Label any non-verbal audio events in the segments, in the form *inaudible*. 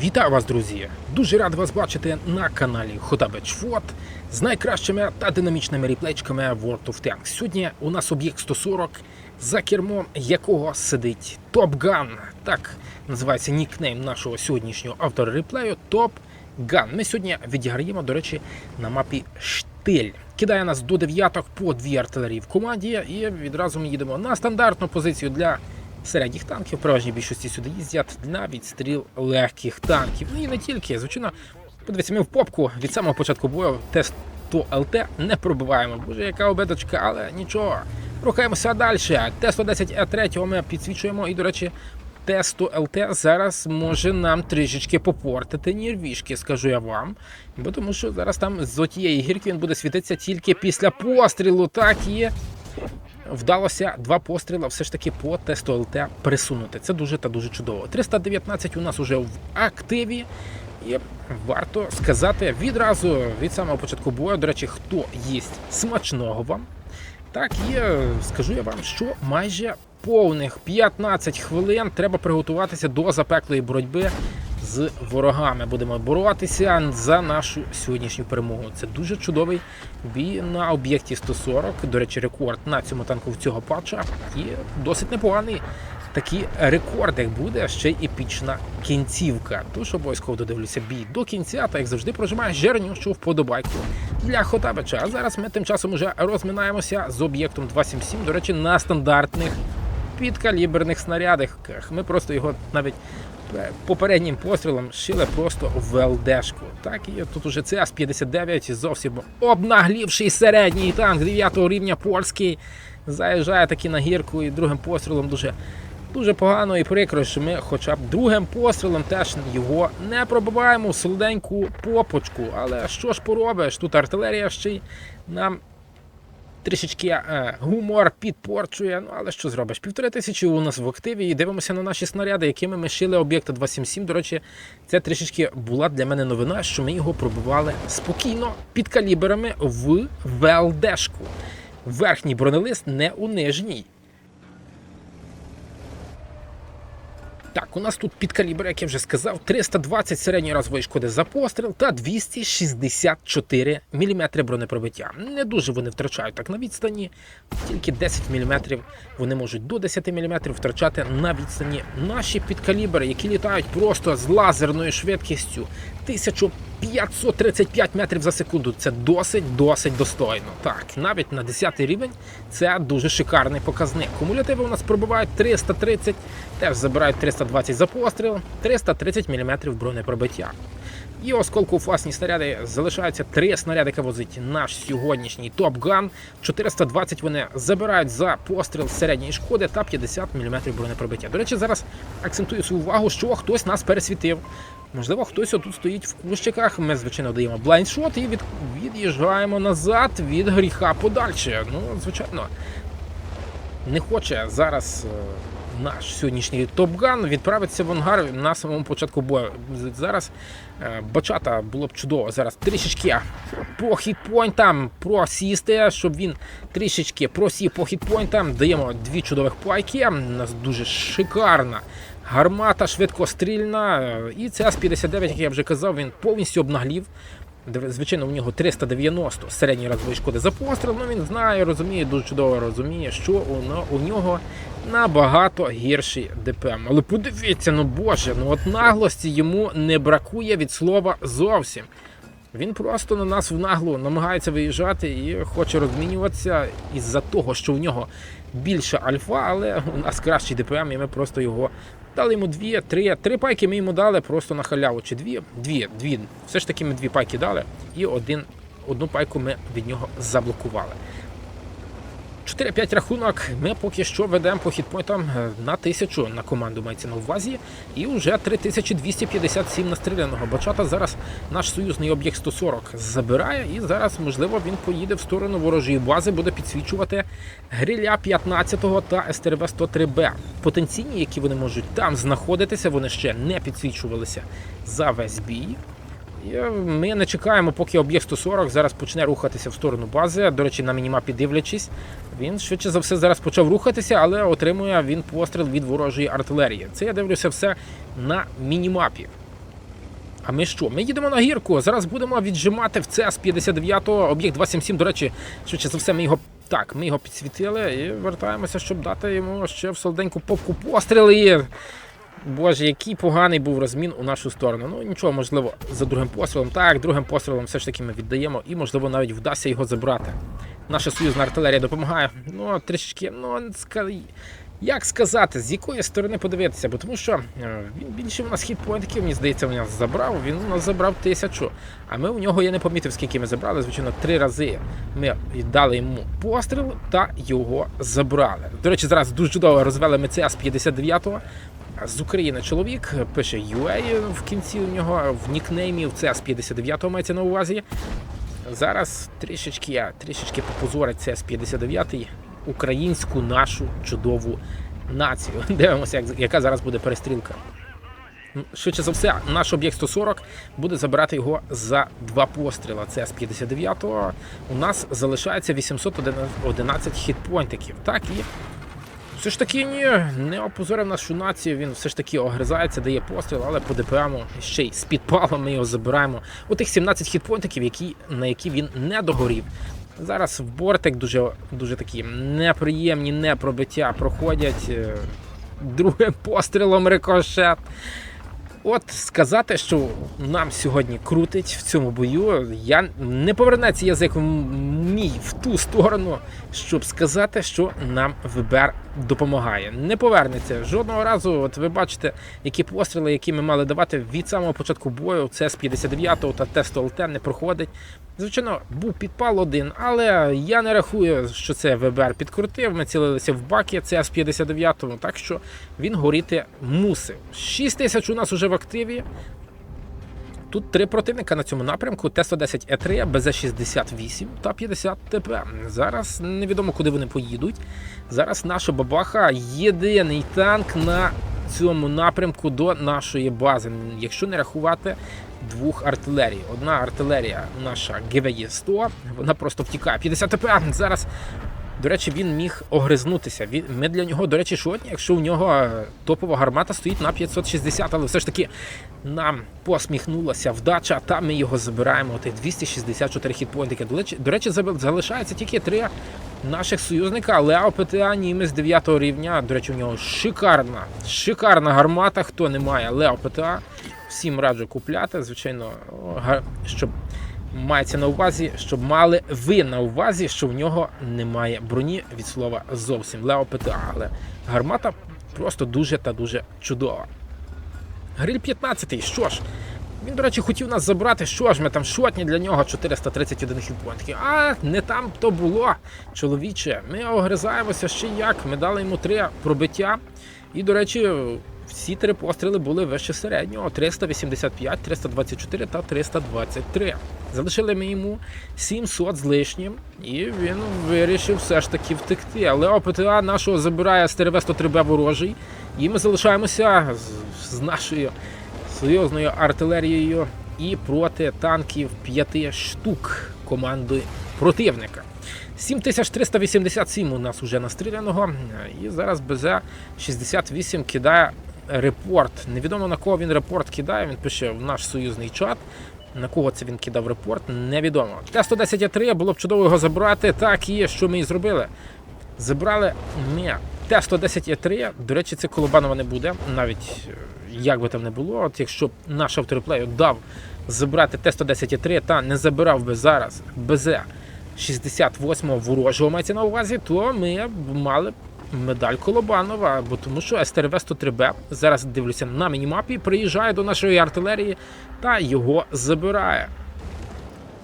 Вітаю вас, друзі! Дуже рад вас бачити на каналі Хотабеч Фот з найкращими та динамічними реплейчками World of Tanks. Сьогодні у нас об'єкт 140, за кермом якого сидить Top Gun. Так називається нікнейм нашого сьогоднішнього автора реплею Top Gun. Ми сьогодні відіграємо, до речі, на мапі Штиль. Кидає нас до дев'яток по дві артилерії в команді, і відразу ми їдемо на стандартну позицію для середніх танків. Переважній більшості сюди їздять на відстріл легких танків. Ну і не тільки. Звичайно, подивіться, ми в попку від самого початку бою тест 100 ЛТ не пробиваємо. Боже, яка обидочка, але нічого. Рухаємося далі. Т-110 Е3 ми підсвічуємо. І, до речі, Т-100 ЛТ зараз може нам трішечки попортити нервішки, скажу я вам. Бо тому що зараз там з отієї гірки він буде світитися тільки після пострілу. Так і вдалося два постріли все ж таки по тесту ЛТ присунути. Це дуже та дуже чудово. 319 у нас уже в активі. І варто сказати відразу від самого початку бою, до речі, хто їсть смачного вам. Так і скажу я вам, що майже повних 15 хвилин треба приготуватися до запеклої боротьби з ворогами. Будемо боротися за нашу сьогоднішню перемогу. Це дуже чудовий бій на об'єкті 140. До речі, рекорд на цьому танку в цього патча. І досить непоганий такий рекорд, як буде ще епічна кінцівка. Тож обов'язково додивлюся бій до кінця, та як завжди прожимає жирнющу вподобайку для Хотабича. А зараз ми тим часом уже розминаємося з об'єктом 277, до речі, на стандартних підкаліберних снарядах. Ми просто його навіть попереднім пострілом шили просто в ЛДшку. Так і тут уже ЦАС-59 зовсім обнаглівший середній танк 9 рівня польський. Заїжджає таки на гірку і другим пострілом дуже дуже погано і прикро, що ми хоча б другим пострілом теж його не пробиваємо солоденьку попочку. Але що ж поробиш? Тут артилерія ще й нам трішечки е, гумор підпорчує. Ну але що зробиш? Півтори тисячі у нас в активі і дивимося на наші снаряди, якими ми шили об'єкта 277. До речі, це трішечки була для мене новина, що ми його пробували спокійно під калібрами в ВЛДшку. Верхній бронелист не у нижній. Так, у нас тут під калібр, як я вже сказав, 320 середньої разової шкоди за постріл та 264 мм бронепробиття. Не дуже вони втрачають так на відстані, тільки 10 мм вони можуть до 10 мм втрачати на відстані. Наші підкалібри, які літають просто з лазерною швидкістю 1535 метрів за секунду. Це досить досить достойно. Так, навіть на 10 рівень це дуже шикарний показник. Кумулятиви у нас пробивають 330, теж забирають 320 за постріл, 330 мм бронепробиття. І оскільки фасні снаряди залишаються три снаряди, яка возить наш сьогоднішній топ-ган. 420 вони забирають за постріл середньої шкоди та 50 мм бронепробиття. До речі, зараз акцентую свою увагу, що хтось нас пересвітив. Можливо, хтось отут стоїть в кущиках. Ми, звичайно, даємо блайндшот і від... від'їжджаємо назад від гріха подальше. Ну, звичайно, не хоче зараз. Наш сьогоднішній топ-ган відправиться в ангар на самому початку бою. Зараз е, бачата було б чудово. Зараз трішечки по хітпойнтам просісти, щоб він трішечки просів по хітпойнтам. Даємо дві чудових пайки. У нас дуже шикарна гармата, швидкострільна. І це С-59, як я вже казав, він повністю обнаглів. Звичайно, у нього 390 середньої разової шкоди за постріл. Ну він знає, розуміє, дуже чудово розуміє, що у нього набагато гірший ДПМ. Але подивіться, ну боже, ну от наглості йому не бракує від слова зовсім. Він просто на нас в наглу намагається виїжджати і хоче розмінюватися із-за того, що у нього більше альфа, але у нас кращий ДПМ, і ми просто його дали йому дві, три, три пайки ми йому дали просто на халяву. Чи дві? Дві, дві. Все ж таки ми дві пайки дали, і один, одну пайку ми від нього заблокували. 4-5 рахунок. Ми поки що ведемо по хітпоінтам е, на тисячу на команду мається на увазі. І вже 3257 настріляного. Бачата зараз наш союзний об'єкт 140 забирає, і зараз, можливо, він поїде в сторону ворожої бази, буде підсвічувати гриля 15-го та СТРВ 103Б. Потенційні, які вони можуть там знаходитися, вони ще не підсвічувалися за весь бій. Ми не чекаємо, поки об'єкт 140 зараз почне рухатися в сторону бази. До речі, на мінімапі дивлячись, він швидше за все зараз почав рухатися, але отримує він постріл від ворожої артилерії. Це я дивлюся все на мінімапі. А ми що? Ми їдемо на гірку. Зараз будемо віджимати в cs 59 об'єкт 277. До речі, швидше за все, ми його так, ми його підсвітили і вертаємося, щоб дати йому ще в солоденьку попку постріли. Боже, який поганий був розмін у нашу сторону. Ну нічого, можливо, за другим пострілом. Так, другим пострілом все ж таки ми віддаємо і, можливо, навіть вдасться його забрати. Наша союзна артилерія допомагає. Ну, трішечки, ну як сказати, з якої сторони подивитися, бо тому що е, він більше у нас хітпоінтів, мені здається, у нас забрав. Він у нас забрав тисячу. А ми у нього я не помітив, скільки ми забрали. Звичайно, три рази ми віддали йому постріл та його забрали. До речі, зараз дуже чудово розвели ми cs 59-го. З України чоловік пише UA в кінці у нього в нікнеймі в CS 59 мається на увазі. Зараз трішечки, трішечки попозорить CS 59 українську нашу чудову націю. *laughs* Дивимося, як- яка зараз буде перестрілка. Ну, Швидше за все, наш об'єкт 140 буде забирати його за два постріла. Це з 59-го. У нас залишається 811 хітпойнтиків. Так і все ж таки ні, не опозорив нашу націю. Він все ж таки огризається, дає постріл, але по ДПМу ще й з підпалом ми його забираємо. У тих 17 хітпонтиків, які, на які він не догорів. Зараз в бортик дуже, дуже такі неприємні непробиття проходять. е, Другим пострілом рикошет. От сказати, що нам сьогодні крутить в цьому бою, я не повернеться язик мій в ту сторону, щоб сказати, що нам ВБР допомагає. Не повернеться жодного разу. От ви бачите, які постріли, які ми мали давати від самого початку бою. Це з 59-го та тесту ЛТ не проходить. Звичайно, був підпал один, але я не рахую, що це ВБР підкрутив. Ми цілилися в баки, з 59-му, так що він горіти мусив. 6 тисяч у нас уже в активі. Тут три противника на цьому напрямку: Т-110 Е3, БЗ-68 та 50 ТП. Зараз невідомо, куди вони поїдуть. Зараз наша бабаха єдиний танк на цьому напрямку до нашої бази, якщо не рахувати двох артилерій. Одна артилерія наша ГВЄ-100, вона просто втікає. 50 ТП зараз. До речі, він міг огризнутися. Ми для нього, до речі, шотні, якщо у нього е, топова гармата стоїть на 560, але все ж таки нам посміхнулася вдача, та ми його забираємо. Тих 264 хітпойнтики. До речі, залишається тільки три наших союзника. Лео ПТА Німець 9 рівня. До речі, у нього шикарна, шикарна гармата. Хто не має Лео ПТА, всім раджу купляти. Звичайно, щоб мається на увазі, щоб мали ви на увазі, що в нього немає броні від слова зовсім Лео ПТА. Але гармата просто дуже та дуже чудова. Гриль 15, що ж, він, до речі, хотів нас забрати. Що ж, ми там шотні для нього 431 хітпойнтів. А не там то було, чоловіче. Ми огризаємося ще як. Ми дали йому три пробиття. І, до речі, всі три постріли були вище середнього: 385, 324 та 323. Залишили ми йому 700 з лишнім, і він вирішив все ж таки втекти. Але ОПТА нашого забирає стрв 103 б ворожий, і ми залишаємося з, з нашою союзною артилерією і проти танків 5 штук команди противника. 7387 у нас уже настріляного, і зараз БЗ-68 кидає репорт. Невідомо на кого він репорт кидає, він пише в наш союзний чат. На кого це він кидав репорт, невідомо. Т-110А3 було б чудово його забрати. Так і що ми і зробили. Забрали ми Т-110Е3. До речі, це Колобанова не буде, навіть е, як би там не було. От якщо наш автореплею дав забрати Т-110Е3 та не забирав би зараз БЗ 68-го ворожого мається на увазі, то ми б мали б медаль Колобанова, бо тому що СТРВ 103 б зараз дивлюся на мінімапі, приїжджає до нашої артилерії та його забирає.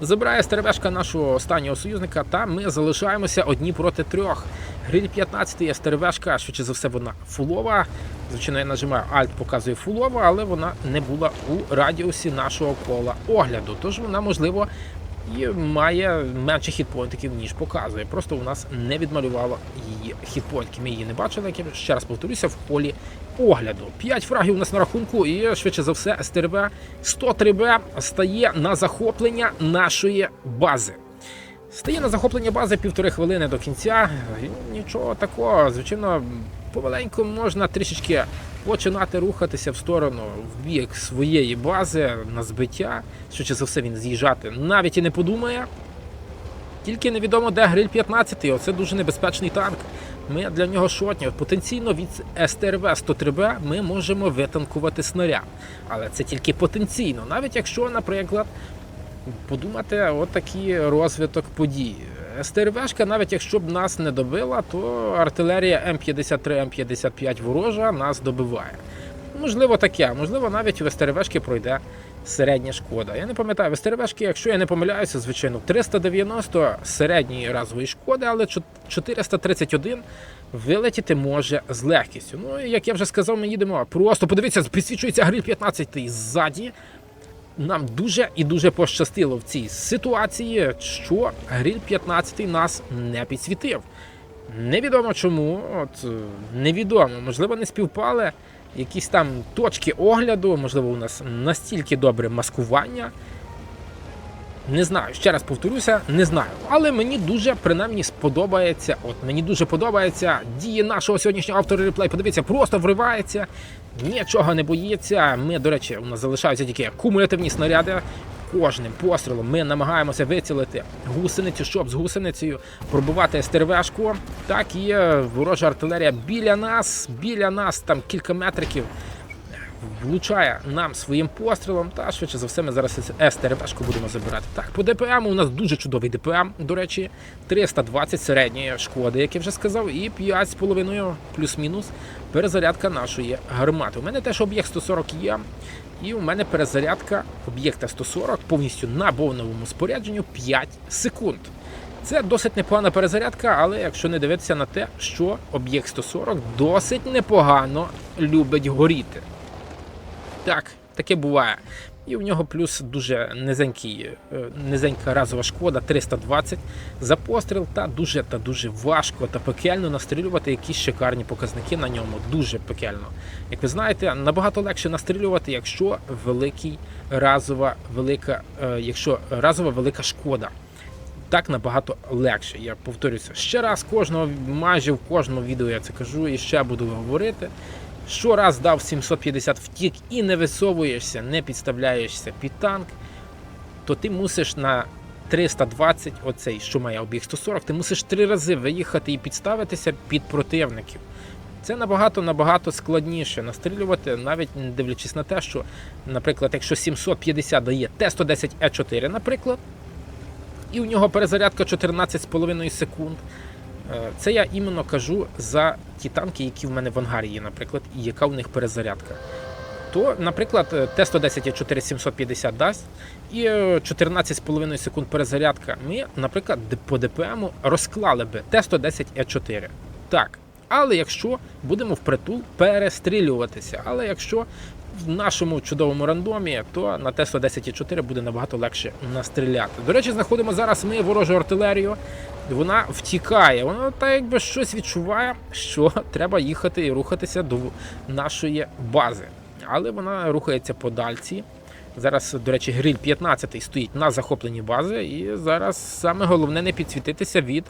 Забирає стервешка нашого останнього союзника, та ми залишаємося одні проти трьох. Гриль 15 стервешка, швидше за все, вона фулова. Звичайно, я нажимаю Alt, показує фулова, але вона не була у радіусі нашого кола огляду. Тож вона, можливо, і має менше хітпойнтиків, ніж показує. Просто у нас не відмалювало її хітпойнтки. Ми її не бачили, як я ще раз повторюся, в полі огляду. 5 фрагів у нас на рахунку, і швидше за все, СТРВ 103Б стає на захоплення нашої бази. Стає на захоплення бази півтори хвилини до кінця. Нічого такого, звичайно, помаленьку можна трішечки починати рухатися в сторону в бік своєї бази на збиття. Швидше за все він з'їжджати навіть і не подумає. Тільки невідомо, де гриль 15 оце дуже небезпечний танк. Ми для нього шотні. Потенційно від СТРВ 103Б ми можемо витанкувати снаряд. Але це тільки потенційно, навіть якщо, наприклад, подумати от такий розвиток подій. СТРВшка, навіть якщо б нас не добила, то артилерія М53, М55 ворожа нас добиває. Можливо, таке, можливо, навіть у СТРВшки пройде середня шкода. Я не пам'ятаю, в СТРВшки, якщо я не помиляюся, звичайно, 390 середньої разової шкоди, але 431 вилетіти може з легкістю. Ну, як я вже сказав, ми їдемо. Просто подивіться, підсвічується гриль 15 ззаді. Нам дуже і дуже пощастило в цій ситуації, що гриль 15 нас не підсвітив. Невідомо чому, от е, невідомо, можливо, не співпали якісь там точки огляду, можливо, у нас настільки добре маскування. Не знаю, ще раз повторюся, не знаю. Але мені дуже принаймні сподобається. От мені дуже подобається дії нашого сьогоднішнього автора реплей. Подивіться, просто вривається, нічого не боїться. Ми, до речі, у нас залишаються тільки кумулятивні снаряди. Кожним пострілом ми намагаємося вицілити гусеницю, щоб з гусеницею пробувати СТРВшку. Так і е, ворожа артилерія біля нас, біля нас, там кілька метриків влучає нам своїм пострілом, та швидше за все ми зараз СТРВшку будемо забирати. Так, по ДПМ у нас дуже чудовий ДПМ, до речі, 320 середньої шкоди, як я вже сказав, і 5,5 плюс-мінус перезарядка нашої гармати. У мене теж об'єкт 140 є, і у мене перезарядка об'єкта 140 повністю на бовновому спорядженню 5 секунд. Це досить непогана перезарядка, але якщо не дивитися на те, що об'єкт 140 досить непогано любить горіти. Так, таке буває. І в нього плюс дуже низенький, е, низенька разова шкода 320 за постріл, та дуже та дуже важко та пекельно настрілювати якісь шикарні показники на ньому. Дуже пекельно. Як ви знаєте, набагато легше настрілювати, якщо великий разова велика, е, якщо разова велика шкода. Так набагато легше. Я повторюся ще раз, кожного майже в кожному відео я це кажу і ще буду говорити. Що раз дав 750 втік і не висовуєшся, не підставляєшся під танк, то ти мусиш на 320, оцей, що має об'єкт 140, ти мусиш три рази виїхати і підставитися під противників. Це набагато набагато складніше настрілювати, навіть не дивлячись на те, що, наприклад, якщо 750 дає Т-110Е4, наприклад, і у нього перезарядка 14,5 секунд. Е, Це я іменно кажу за ті танки, які в мене в ангарі є, наприклад, і яка у них перезарядка. То, наприклад, Т-110 4 750 дасть і е, 14,5 секунд перезарядка. Ми, наприклад, по ДПМу розклали би Т-110 Е4. Так. Але якщо будемо впритул перестрілюватися, але якщо в нашому чудовому рандомі, то на Т-110 буде набагато легше настріляти. До речі, знаходимо зараз ми ворожу артилерію. Вона втікає, вона так якби щось відчуває, що *laughs* треба їхати і рухатися до нашої бази. Але вона рухається по дальці. Зараз, до речі, гриль 15 стоїть на захопленні бази, і зараз саме головне не підсвітитися від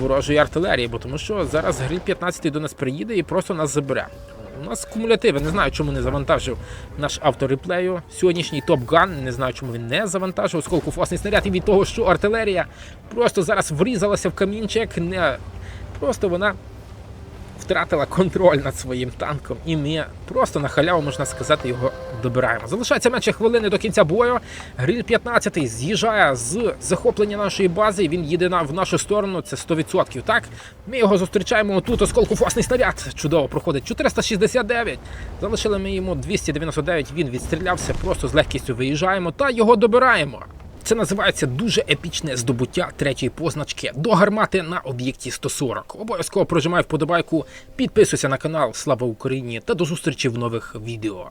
ворожої артилерії, бо тому що зараз гриль 15 до нас приїде і просто нас забере. У нас кумулятиви, не знаю, чому не завантажив наш автореплею. Сьогоднішній топ-ган, не знаю, чому він не завантажив, оскільки власний снаряд і від того, що артилерія просто зараз врізалася в камінчик, не просто вона втратила контроль над своїм танком, і ми просто на халяву, можна сказати, його добираємо. Залишається менше хвилини до кінця бою. Гриль 15 з'їжджає з захоплення нашої бази. Він їде в нашу сторону. Це 100%. Так ми його зустрічаємо тут. Осколку власний снаряд. Чудово проходить 469. Залишили ми йому 299. Він відстрілявся. Просто з легкістю виїжджаємо та його добираємо. Це називається дуже епічне здобуття третьої позначки до гармати на об'єкті 140. Обов'язково прожимай вподобайку, підписуйся на канал Слава Україні та до зустрічі в нових відео.